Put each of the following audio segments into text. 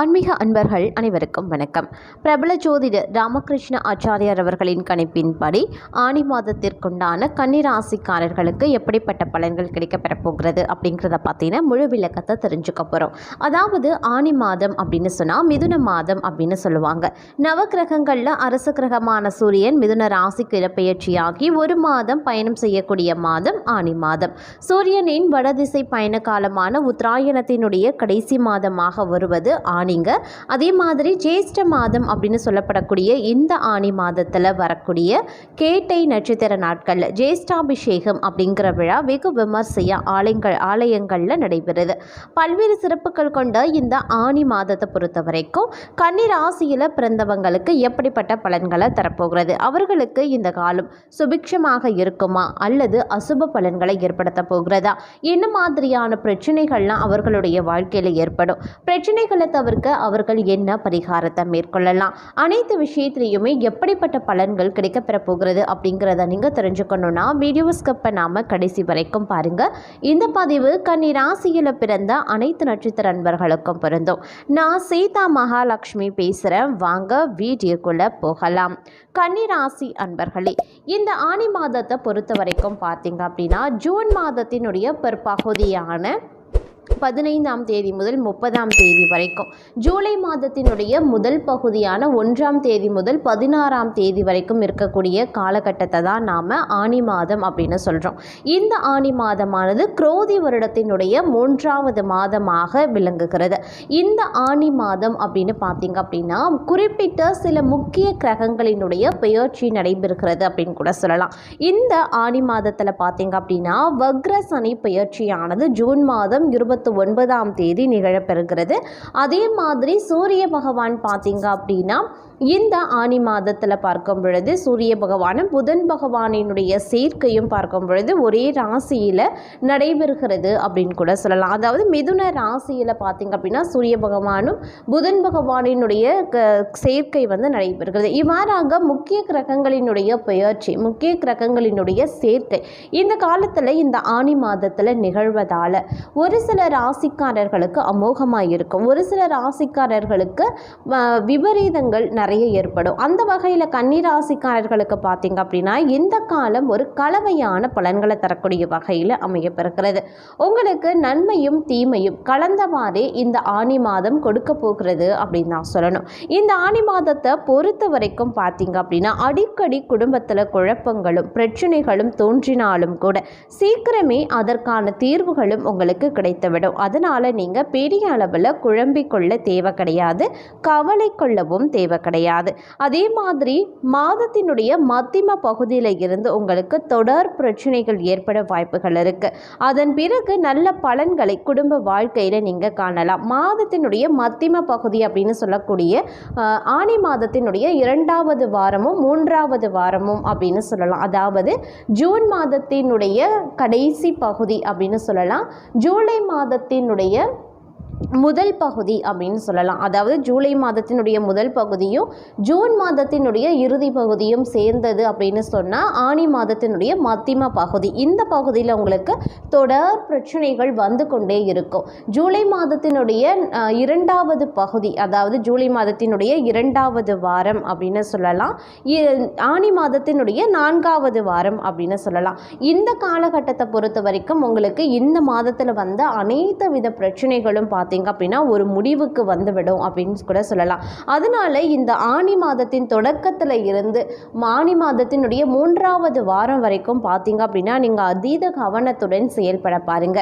ஆன்மீக அன்பர்கள் அனைவருக்கும் வணக்கம். பிரபல ஜோதிடர் ராமகிருஷ்ண ஆச்சாரியார் அவர்களின் கணிப்பின்படி ஆணி மாதத்திற்குண்டான கன்னிராசிக்காரர்களுக்கு எப்படிப்பட்ட பலன்கள் கிடைக்கப்பெறப் போகிறது அப்படிங்கிறத பார்த்தீங்கன்னா முழு விளக்கத்தை தெரிஞ்சுக்க போகிறோம் அதாவது ஆணி மாதம் அப்படின்னு சொன்னால் மிதுன மாதம் அப்படின்னு சொல்லுவாங்க. நவக்கிரகங்களில் அரச கிரகமான சூரியன் மிதுன ராசிக்கு இடப்பெயர்ச்சியாகி ஒரு மாதம் பயணம் செய்யக்கூடிய மாதம் ஆணி மாதம். சூரியனின் வடதிசை பயண காலமான உத்தராயணத்தினுடைய கடைசி மாதமாக வருவது ஆணிங்க அதே மாதிரி ஜேஷ்ட மாதம் அப்படின்னு சொல்லப்படக்கூடிய இந்த ஆணி மாதத்தில் வரக்கூடிய கேட்டை நட்சத்திர நாட்களில் ஜேஷ்டாபிஷேகம் அப்படிங்கிற விழா வெகு விமர்சையாக ஆலயங்கள் ஆலயங்களில் நடைபெறுது. பல்வேறு சிறப்புகள் கொண்ட இந்த ஆணி மாதத்தை பொறுத்த வரைக்கும் கன்னி ராசியில் பிறந்தவங்களுக்கு எப்படிப்பட்ட பலன்களை தரப்போகிறது? அவர்களுக்கு இந்த காலம் சுபிக்ஷமாக இருக்குமா? அல்லது அசுப பலன்களை ஏற்படுத்த போகிறதா? என்ன மாதிரியான பிரச்சனைகள்லாம் அவர்களுடைய வாழ்க்கையில் ஏற்படும்? பிரச்சனைகளை தவிர தவிர்க்க அவர்கள் என்ன பரிகாரத்தை மேற்கொள்ளலாம்? அனைத்து விஷயத்திலையுமே எப்படிப்பட்ட பலன்கள் கிடைக்கப்பெற போகிறது அப்படிங்கிறத நீங்கள் தெரிஞ்சுக்கணுன்னா வீடியோ ஸ்கப்பை பண்ணாமல் கடைசி வரைக்கும் பாருங்கள் இந்த பதிவு கன்னி ராசியில் பிறந்த அனைத்து நட்சத்திர அன்பர்களுக்கும் பொருந்தும். நான் சீதா மகாலட்சுமி பேசுகிறேன் வாங்க வீடியோக்குள்ளே போகலாம். கன்னி ராசி அன்பர்களே இந்த ஆணி மாதத்தை பொறுத்த வரைக்கும் பார்த்தீங்க அப்படின்னா ஜூன் மாதத்தினுடைய பிற்பகுதியான பதினைந்தாம் தேதி முதல் முப்பதாம் தேதி வரைக்கும். ஜூலை மாதத்தினுடைய முதல் பகுதியான ஒன்றாம் தேதி முதல் பதினாறாம் தேதி வரைக்கும் இருக்கக்கூடிய காலகட்டத்தை தான் நாம் ஆணி மாதம் அப்படின்னு சொல்கிறோம் இந்த ஆணி மாதமானது குரோதி வருடத்தினுடைய மூன்றாவது மாதமாக விளங்குகிறது. இந்த ஆணி மாதம் அப்படின்னு பார்த்தீங்க அப்படின்னா குறிப்பிட்ட சில முக்கிய கிரகங்களினுடைய பெயர்ச்சி நடைபெறுகிறது அப்படின்னு கூட சொல்லலாம். இந்த ஆணி மாதத்தில் பார்த்தீங்க அப்படின்னா வக்ர சனி பெயர்ச்சியானது ஜூன் மாதம் இருபத்தி ஒன்பதாம் தேதி நிகழப்பெறுகிறது. அதே மாதிரி சூரிய பகவான் பார்த்தீங்க அப்படின்னா இந்த ஆணி மாதத்தில் பார்க்கும் பொழுது சூரிய பகவானும் புதன் பகவானினுடைய சேர்க்கையும் பார்க்கும் பொழுது ஒரே ராசியில் நடைபெறுகிறது அப்படின்னு கூட சொல்லலாம். அதாவது மிதுன ராசியில் பார்த்தீங்க அப்படின்னா சூரிய பகவானும் புதன் பகவானினுடைய க சேர்க்கை வந்து நடைபெறுகிறது. இவ்வாறாக முக்கிய கிரகங்களினுடைய பெயர்ச்சி முக்கிய கிரகங்களினுடைய சேர்க்கை இந்த காலத்தில் இந்த ஆணி மாதத்தில் நிகழ்வதால் ஒரு சில ராசிக்காரர்களுக்கு அமோகமாக இருக்கும் ஒரு சில ராசிக்காரர்களுக்கு வ- விபரீதங்கள் நிறைய ஏற்படும். அந்த வகையில் கன்னி ராசிக்காரர்களுக்கு பார்த்தீங்க அப்படின்னா இந்த காலம் ஒரு கலவையான பலன்களை தரக்கூடிய வகையில் அமையப்பெறுகிறது. உங்களுக்கு நன்மையும் தீமையும் கலந்தவாறே இந்த ஆணி மாதம் கொடுக்க போகிறது அப்படின்னு நான் சொல்லணும். இந்த ஆணி மாதத்தை பொறுத்த வரைக்கும் பார்த்தீங்க அப்படின்னா அடிக்கடி குடும்பத்தில் குழப்பங்களும் பிரச்சனைகளும் தோன்றினாலும் கூட சீக்கிரமே அதற்கான தீர்வுகளும் உங்களுக்கு கிடைத்துவிடும். அதனால் நீங்கள் பெரிய அளவில் குழம்பிக் கொள்ள தேவை கிடையாது. கவலை கொள்ளவும் தேவை கிடையாது. அதே மாதிரி மாதத்தினுடைய மத்திம பகுதியில் இருந்து உங்களுக்கு தொடர் பிரச்சனைகள் ஏற்பட வாய்ப்புகள் இருக்குது அதன் பிறகு நல்ல பலன்களை குடும்ப வாழ்க்கையில் நீங்கள் காணலாம். மாதத்தினுடைய மத்திம பகுதி அப்படின்னு சொல்லக்கூடிய ஆணி மாதத்தினுடைய இரண்டாவது வாரமும் மூன்றாவது வாரமும் அப்படின்னு சொல்லலாம். அதாவது ஜூன் மாதத்தினுடைய கடைசி பகுதி அப்படின்னு சொல்லலாம். ஜூலை மாத மாதத்தினுடைய முதல் பகுதி அப்படின்னு சொல்லலாம். அதாவது ஜூலை மாதத்தினுடைய முதல் பகுதியும் ஜூன் மாதத்தினுடைய இறுதி பகுதியும் சேர்ந்தது அப்படின்னு சொன்னால் ஆணி மாதத்தினுடைய மத்திம பகுதி. இந்த பகுதியில் உங்களுக்கு தொடர் பிரச்சனைகள் வந்து கொண்டே இருக்கும். ஜூலை மாதத்தினுடைய இரண்டாவது பகுதி அதாவது ஜூலை மாதத்தினுடைய இரண்டாவது வாரம் அப்படின்னு சொல்லலாம். இ- ஆணி மாதத்தினுடைய நான்காவது வாரம் அப்படின்னு சொல்லலாம். இந்த காலகட்டத்தை பொறுத்த வரைக்கும் உங்களுக்கு இந்த மாதத்தில் வந்த அனைத்து வித பிரச்சனைகளும் பார்த்து பார்த்தீங்க அப்படின்னா ஒரு முடிவுக்கு வந்துவிடும் அப்படின்னு கூட சொல்லலாம். அதனால இந்த ஆணி மாதத்தின் தொடக்கத்தில் இருந்து ஆணி மாதத்தினுடைய மூன்றாவது வாரம் வரைக்கும் பார்த்தீங்க அப்படின்னா நீங்கள் அதீத கவனத்துடன் செயல்பட பாருங்க.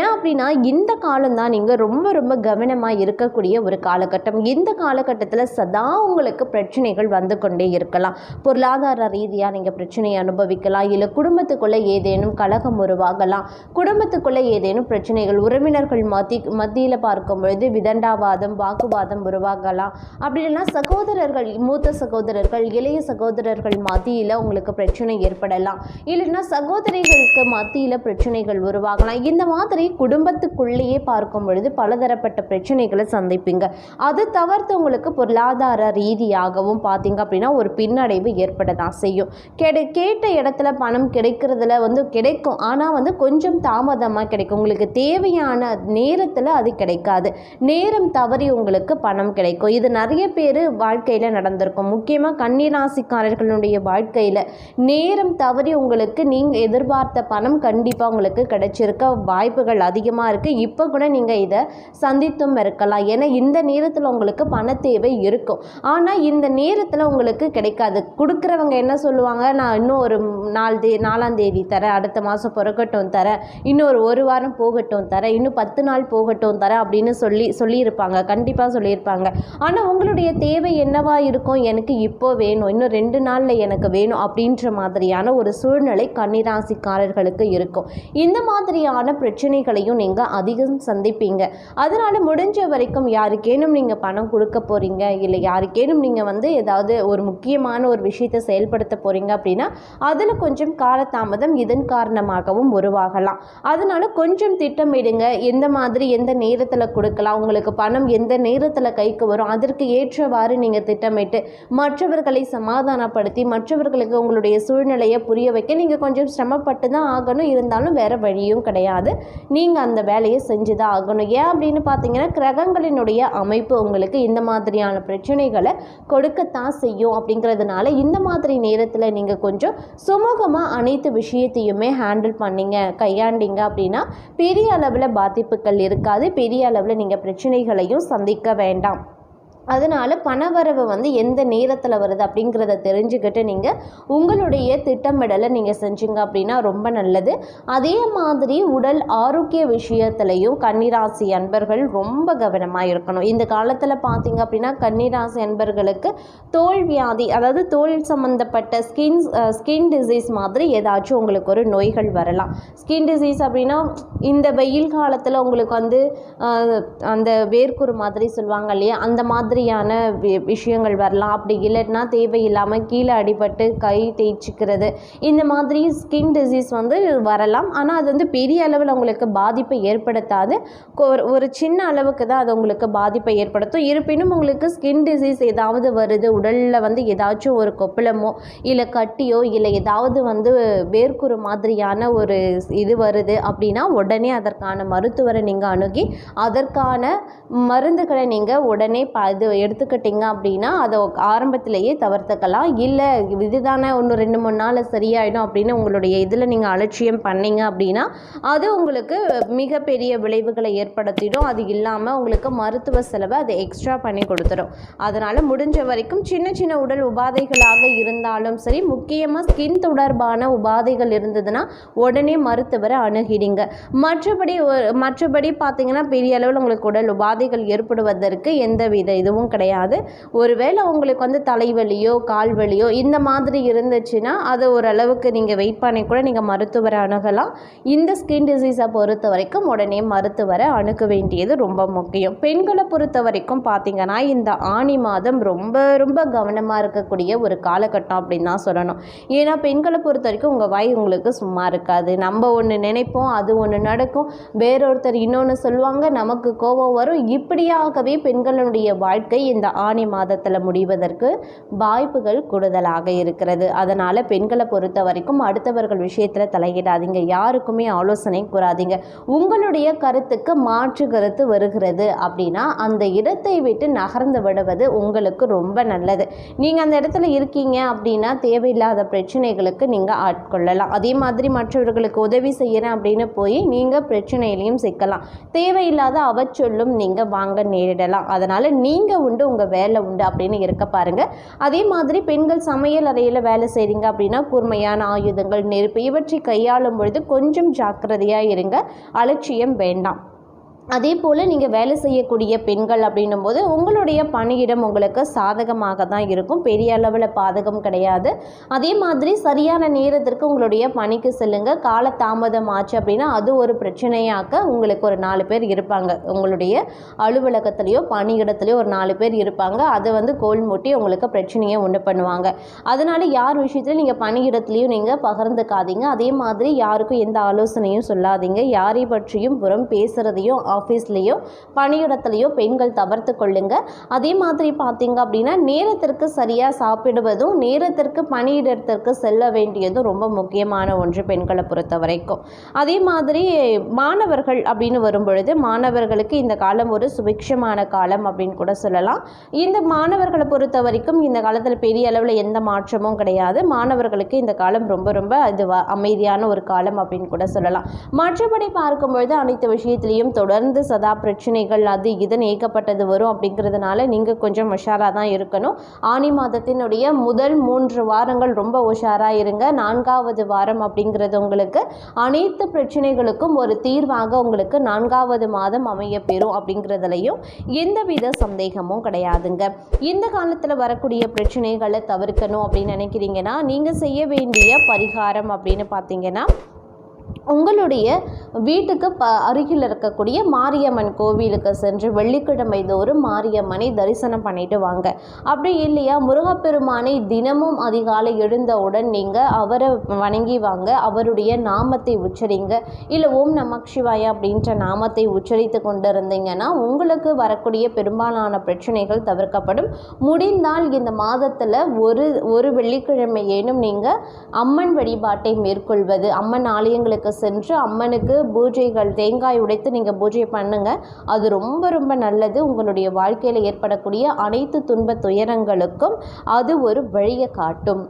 ஏன் அப்படின்னா இந்த காலம்தான் நீங்கள் ரொம்ப ரொம்ப கவனமாக இருக்கக்கூடிய ஒரு காலகட்டம். இந்த காலகட்டத்தில் சதா உங்களுக்கு பிரச்சனைகள் வந்து கொண்டே இருக்கலாம். பொருளாதார ரீதியாக நீங்கள் பிரச்சனையை அனுபவிக்கலாம். இல்லை குடும்பத்துக்குள்ளே ஏதேனும் கலகம் உருவாகலாம். குடும்பத்துக்குள்ளே ஏதேனும் பிரச்சனைகள் உறவினர்கள் மத்தி மத்தியில் பார்க்கும் பொழுது விதண்டாவாதம் வாக்குவாதம் உருவாகலாம். அப்படி இல்லைன்னா சகோதரர்கள் மூத்த சகோதரர்கள் இளைய சகோதரர்கள் மத்தியில் உங்களுக்கு பிரச்சனை ஏற்படலாம். இல்லைன்னா சகோதரிகளுக்கு மத்தியில் பிரச்சனைகள் உருவாகலாம். இந்த மாதிரி குடும்பத்துக்குள்ளேயே பார்க்கும் பொழுது பலதரப்பட்ட பிரச்சனைகளை சந்திப்பீங்க. அது தவிர்த்து உங்களுக்கு பொருளாதார ரீதியாகவும் பார்த்தீங்க அப்படின்னா ஒரு பின்னடைவு ஏற்பட தான் செய்யும். கெட கேட்ட இடத்துல பணம் கிடைக்கிறதுல வந்து கிடைக்கும். ஆனால் வந்து கொஞ்சம் தாமதமாக கிடைக்கும். உங்களுக்கு தேவையான நேரத்தில் அது கிடைக்கும். கிடைக்காது நேரம் தவறி உங்களுக்கு பணம் கிடைக்கும். இது நிறைய பேர் வாழ்க்கையில் நடந்திருக்கும். முக்கியமாக கன்னிராசிக்காரர்களுடைய வாழ்க்கையில் நேரம் தவறி உங்களுக்கு நீங்கள் எதிர்பார்த்த பணம் கண்டிப்பாக உங்களுக்கு கிடைச்சிருக்க வாய்ப்புகள் அதிகமாக இருக்குது இப்போ கூட நீங்கள் இதை சந்தித்தும் இருக்கலாம். ஏன்னா இந்த நேரத்தில் உங்களுக்கு பண தேவை இருக்கும். ஆனால் இந்த நேரத்தில் உங்களுக்கு கிடைக்காது. கொடுக்குறவங்க என்ன சொல்லுவாங்க? நான் இன்னும் ஒரு நாலு தே நாலாம் தேதி தரேன். அடுத்த மாதம் பிறக்கட்டும் தரேன். இன்னும் ஒரு ஒரு வாரம் போகட்டும் தரேன். இன்னும் பத்து நாள் போகட்டும் தரேன். அப்படின்னு சொல்லி சொல்லியிருப்பாங்க. கண்டிப்பாக சொல்லியிருப்பாங்க. ஆனால் உங்களுடைய தேவை என்னவா இருக்கும்? எனக்கு இப்போ வேணும். இன்னும் ரெண்டு நாளில் எனக்கு வேணும் அப்படின்ற மாதிரியான ஒரு சூழ்நிலை கன்னிராசிக்காரர்களுக்கு இருக்கும். இந்த மாதிரியான பிரச்சனைகளையும் நீங்கள் அதிகம் சந்திப்பீங்க. அதனால் முடிஞ்ச வரைக்கும் யாருக்கேனும் நீங்கள் பணம் கொடுக்க போகிறீங்க இல்லை யாருக்கேனும் நீங்கள் வந்து ஏதாவது ஒரு முக்கியமான ஒரு விஷயத்தை செயல்படுத்த போகிறீங்க அப்படின்னா அதில் கொஞ்சம் காலதாமதம் இதன் காரணமாகவும் உருவாகலாம். அதனால் கொஞ்சம் திட்டமிடுங்க. எந்த மாதிரி எந்த நேரத்தில் கொடுக்கலாம். உங்களுக்கு பணம் எந்த நேரத்தில் கைக்கு வரும் அதற்கு ஏற்றவாறு நீங்கள் திட்டமிட்டு மற்றவர்களை சமாதானப்படுத்தி மற்றவர்களுக்கு உங்களுடைய சூழ்நிலையை புரிய வைக்க நீங்கள் கொஞ்சம் சிரமப்பட்டு தான் ஆகணும். இருந்தாலும் வேறு வழியும் கிடையாது. நீங்கள் அந்த வேலையை செஞ்சு தான் ஆகணும். ஏன் அப்படின்னு பார்த்தீங்கன்னா கிரகங்களினுடைய அமைப்பு உங்களுக்கு இந்த மாதிரியான பிரச்சனைகளை கொடுக்கத்தான் செய்யும் அப்படிங்கிறதுனால இந்த மாதிரி நேரத்தில் நீங்கள் கொஞ்சம் சுமூகமாக அனைத்து விஷயத்தையுமே ஹேண்டில் பண்ணீங்க. கையாண்டீங்க அப்படின்னா பெரிய அளவில் பாதிப்புகள் இருக்காது. பெரிய அளவில் நீங்கள் பிரச்சனைகளையும் சந்திக்க வேண்டாம். அதனால் பணவரவு வந்து எந்த நேரத்தில் வருது அப்படிங்கிறத தெரிஞ்சுக்கிட்டு நீங்கள் உங்களுடைய திட்டமிடலை நீங்கள் செஞ்சீங்க அப்படின்னா ரொம்ப நல்லது. அதே மாதிரி உடல் ஆரோக்கிய விஷயத்துலையும் கன்னிராசி அன்பர்கள் ரொம்ப கவனமாக இருக்கணும். இந்த காலத்தில் பார்த்தீங்க அப்படின்னா கன்னிராசி அன்பர்களுக்கு தோல் வியாதி அதாவது தோல் சம்மந்தப்பட்ட ஸ்கின் ஸ்கின் டிசீஸ் மாதிரி ஏதாச்சும் உங்களுக்கு ஒரு நோய்கள் வரலாம். ஸ்கின் டிசீஸ் அப்படின்னா இந்த வெயில் காலத்தில் உங்களுக்கு வந்து அந்த வேர்க்குறு மாதிரி சொல்லுவாங்க இல்லையா? அந்த மாதிரி மாதிரியான வி- விஷயங்கள் வரலாம். அப்படி இல்லைன்னா தேவையில்லாமல் கீழே அடிபட்டு கை தேய்ச்சிக்கிறது. இந்த மாதிரி ஸ்கின் டிசீஸ் வந்து வரலாம். ஆனால் அது வந்து பெரிய அளவில் உங்களுக்கு பாதிப்பை ஏற்படுத்தாது. கொ- ஒரு- சின்ன அளவுக்கு தான் அது உங்களுக்கு பாதிப்பை ஏற்படுத்தும். இருப்பினும் உங்களுக்கு ஸ்கின் டிசீஸ் ஏதாவது வருது உடலில் வந்து ஏதாச்சும் ஒரு கொப்பளமோ இல்லை கட்டியோ இல்லை ஏதாவது வந்து வேர்க்குறு மாதிரியான ஒரு இது வருது அப்படின்னா உடனே அதற்கான மருத்துவரை நீங்கள் அணுகி அதற்கான மருந்துகளை நீங்கள் உடனே ப இது எடுத்துக்கிட்டிங்க அப்படின்னா அதை ஆரம்பத்திலேயே தவிர்த்துக்கலாம். இல்லை இதுதானே ஒன்று ரெண்டு மூணு நாளில் சரியாயிடும் அப்படின்னு உங்களுடைய இதில் நீங்கள் அலட்சியம் பண்ணீங்க அப்படின்னா அது உங்களுக்கு மிகப்பெரிய விளைவுகளை ஏற்படுத்திடும். அது இல்லாமல் உங்களுக்கு மருத்துவ செலவை அது எக்ஸ்ட்ரா பண்ணி கொடுத்துரும். அதனால் முடிஞ்ச வரைக்கும் சின்ன சின்ன உடல் உபாதைகளாக இருந்தாலும் சரி முக்கியமாக ஸ்கின் தொடர்பான உபாதைகள் இருந்ததுன்னா உடனே மருத்துவரை அணுகிடுங்க. மற்றபடி மற்றபடி பார்த்தீங்கன்னா பெரிய அளவில் உங்களுக்கு உடல் உபாதைகள் ஏற்படுவதற்கு எந்த வித எதுவும் கிடையாது. ஒருவேளை உங்களுக்கு வந்து தலைவலியோ கால் வலியோ இந்த மாதிரி இருந்துச்சுன்னா அது ஓரளவுக்கு நீங்கள் வெயிட் பண்ணி கூட நீங்கள் மருத்துவரை அணுகலாம். இந்த ஸ்கின் டிசீஸை பொறுத்த வரைக்கும் உடனே மருத்துவரை அணுக வேண்டியது ரொம்ப முக்கியம். பெண்களை பொறுத்த வரைக்கும் பார்த்தீங்கன்னா இந்த ஆணி மாதம் ரொம்ப ரொம்ப கவனமாக இருக்கக்கூடிய ஒரு காலகட்டம் அப்படின்னு தான் சொல்லணும். ஏன்னா பெண்களை பொறுத்த வரைக்கும் உங்கள் வாய் உங்களுக்கு சும்மா இருக்காது. நம்ம ஒன்று நினைப்போம் அது ஒன்று நடக்கும். வேறொருத்தர் இன்னொன்று சொல்லுவாங்க நமக்கு கோபம் வரும். இப்படியாகவே பெண்களுடைய வாழ்க்கை இந்த ஆணி மாதத்தில் முடிவதற்கு வாய்ப்புகள் கூடுதலாக இருக்கிறது. அதனால் பெண்களை பொறுத்த வரைக்கும் அடுத்தவர்கள் விஷயத்தில் தலையிடாதீங்க. யாருக்குமே ஆலோசனை கூறாதீங்க. உங்களுடைய கருத்துக்கு மாற்று கருத்து வருகிறது அப்படின்னா அந்த இடத்தை விட்டு நகர்ந்து விடுவது உங்களுக்கு ரொம்ப நல்லது. நீங்கள் அந்த இடத்துல இருக்கீங்க அப்படின்னா தேவையில்லாத பிரச்சனைகளுக்கு நீங்கள் ஆட்கொள்ளலாம். அதே மாதிரி மற்றவர்களுக்கு உதவி செய்கிறேன் அப்படின்னு போய் நீங்கள் பிரச்சனையிலையும் சிக்கலாம். தேவையில்லாத அவச்சொல்லும் நீங்கள் வாங்க நேரிடலாம். அதனால் நீங்கள் உண்டு உங்கள் வேலை உண்டு அப்படின்னு இருக்க பாருங்கள் அதே மாதிரி பெண்கள் சமையல் அறையில் வேலை செய்கிறீங்க அப்படின்னா கூர்மையான ஆயுதங்கள் நெருப்பு இவற்றை கையாளும் பொழுது கொஞ்சம் ஜாக்கிரதையாக இருங்க. அலட்சியம் வேண்டாம். அதே போல் நீங்கள் வேலை செய்யக்கூடிய பெண்கள் அப்படின்னும் போது உங்களுடைய பணியிடம் உங்களுக்கு சாதகமாக தான் இருக்கும். பெரிய அளவில் பாதகம் கிடையாது. அதே மாதிரி சரியான நேரத்திற்கு உங்களுடைய பணிக்கு செல்லுங்க. கால தாமதம் ஆச்சு அப்படின்னா அது ஒரு பிரச்சனையாக்க உங்களுக்கு ஒரு நாலு பேர் இருப்பாங்க. உங்களுடைய அலுவலகத்திலேயோ பணியிடத்துலையோ ஒரு நாலு பேர் இருப்பாங்க. அதை வந்து கோல் மூட்டி உங்களுக்கு பிரச்சனையை உண்டு பண்ணுவாங்க. அதனால் யார் விஷயத்துலையும் நீங்கள் பணியிடத்துலையும் நீங்கள் பகிர்ந்துக்காதீங்க. அதே மாதிரி யாருக்கும் எந்த ஆலோசனையும் சொல்லாதீங்க. யாரை பற்றியும் புறம் பேசுகிறதையும் ஆஃபீஸ்லேயோ பணியிடத்துலையோ பெண்கள் தவிர்த்து கொள்ளுங்க. அதே மாதிரி பார்த்தீங்க அப்படின்னா நேரத்திற்கு சரியாக சாப்பிடுவதும் நேரத்திற்கு பணியிடத்திற்கு செல்ல வேண்டியதும் ரொம்ப முக்கியமான ஒன்று பெண்களை பொறுத்த வரைக்கும். அதே மாதிரி மாணவர்கள் அப்படின்னு வரும்பொழுது மாணவர்களுக்கு இந்த காலம் ஒரு சுபிக்ஷமான காலம் அப்படின்னு கூட சொல்லலாம். இந்த மாணவர்களை பொறுத்த வரைக்கும் இந்த காலத்தில் பெரிய அளவில் எந்த மாற்றமும் கிடையாது. மாணவர்களுக்கு இந்த காலம் ரொம்ப ரொம்ப இது அமைதியான ஒரு காலம் அப்படின்னு கூட சொல்லலாம். மற்றபடி பார்க்கும்பொழுது அனைத்து விஷயத்திலையும் தொடர்ந்து சதா பிரச்சனைகள் அது இதுன்னு ஏகப்பட்டது வரும் அப்படிங்கிறதுனால நீங்கள் கொஞ்சம் உஷாராக தான் இருக்கணும். ஆனி மாதத்தினுடைய முதல் மூன்று வாரங்கள் ரொம்ப உஷாராக இருங்க. நான்காவது வாரம் அப்படிங்கிறது உங்களுக்கு அனைத்து பிரச்சனைகளுக்கும் ஒரு தீர்வாக உங்களுக்கு நான்காவது மாதம் அமைய பெறும் அப்படிங்கிறதுலையும் எந்தவித சந்தேகமும் கிடையாதுங்க. இந்த காலத்தில் வரக்கூடிய பிரச்சனைகளை தவிர்க்கணும் அப்படின்னு நினைக்கிறீங்கன்னா நீங்கள் செய்ய வேண்டிய பரிகாரம் அப்படின்னு பார்த்தீங்கன்னா உங்களுடைய வீட்டுக்கு ப அருகில் இருக்கக்கூடிய மாரியம்மன் கோவிலுக்கு சென்று வெள்ளிக்கிழமை தோறும் மாரியம்மனை தரிசனம் பண்ணிட்டு வாங்க. அப்படி இல்லையா? முருகப்பெருமானை தினமும் அதிகாலை எழுந்தவுடன் நீங்கள் அவரை வணங்கி வாங்க அவருடைய நாமத்தை உச்சரிங்க. இல்லை ஓம் நமக் சிவாயா அப்படின்ற நாமத்தை உச்சரித்து கொண்டு இருந்தீங்கன்னா உங்களுக்கு வரக்கூடிய பெரும்பாலான பிரச்சனைகள் தவிர்க்கப்படும். முடிந்தால் இந்த மாதத்தில் ஒரு ஒரு வெள்ளிக்கிழமை ஏனும் நீங்கள் அம்மன் வழிபாட்டை மேற்கொள்வது அம்மன் ஆலயங்களுக்கு சென்று அம்மனுக்கு பூஜைகள் தேங்காய் உடைத்து நீங்கள் பூஜை பண்ணுங்கள் அது ரொம்ப ரொம்ப நல்லது. உங்களுடைய வாழ்க்கையில் ஏற்படக்கூடிய அனைத்து துன்ப துயரங்களுக்கும் அது ஒரு வழியை காட்டும்.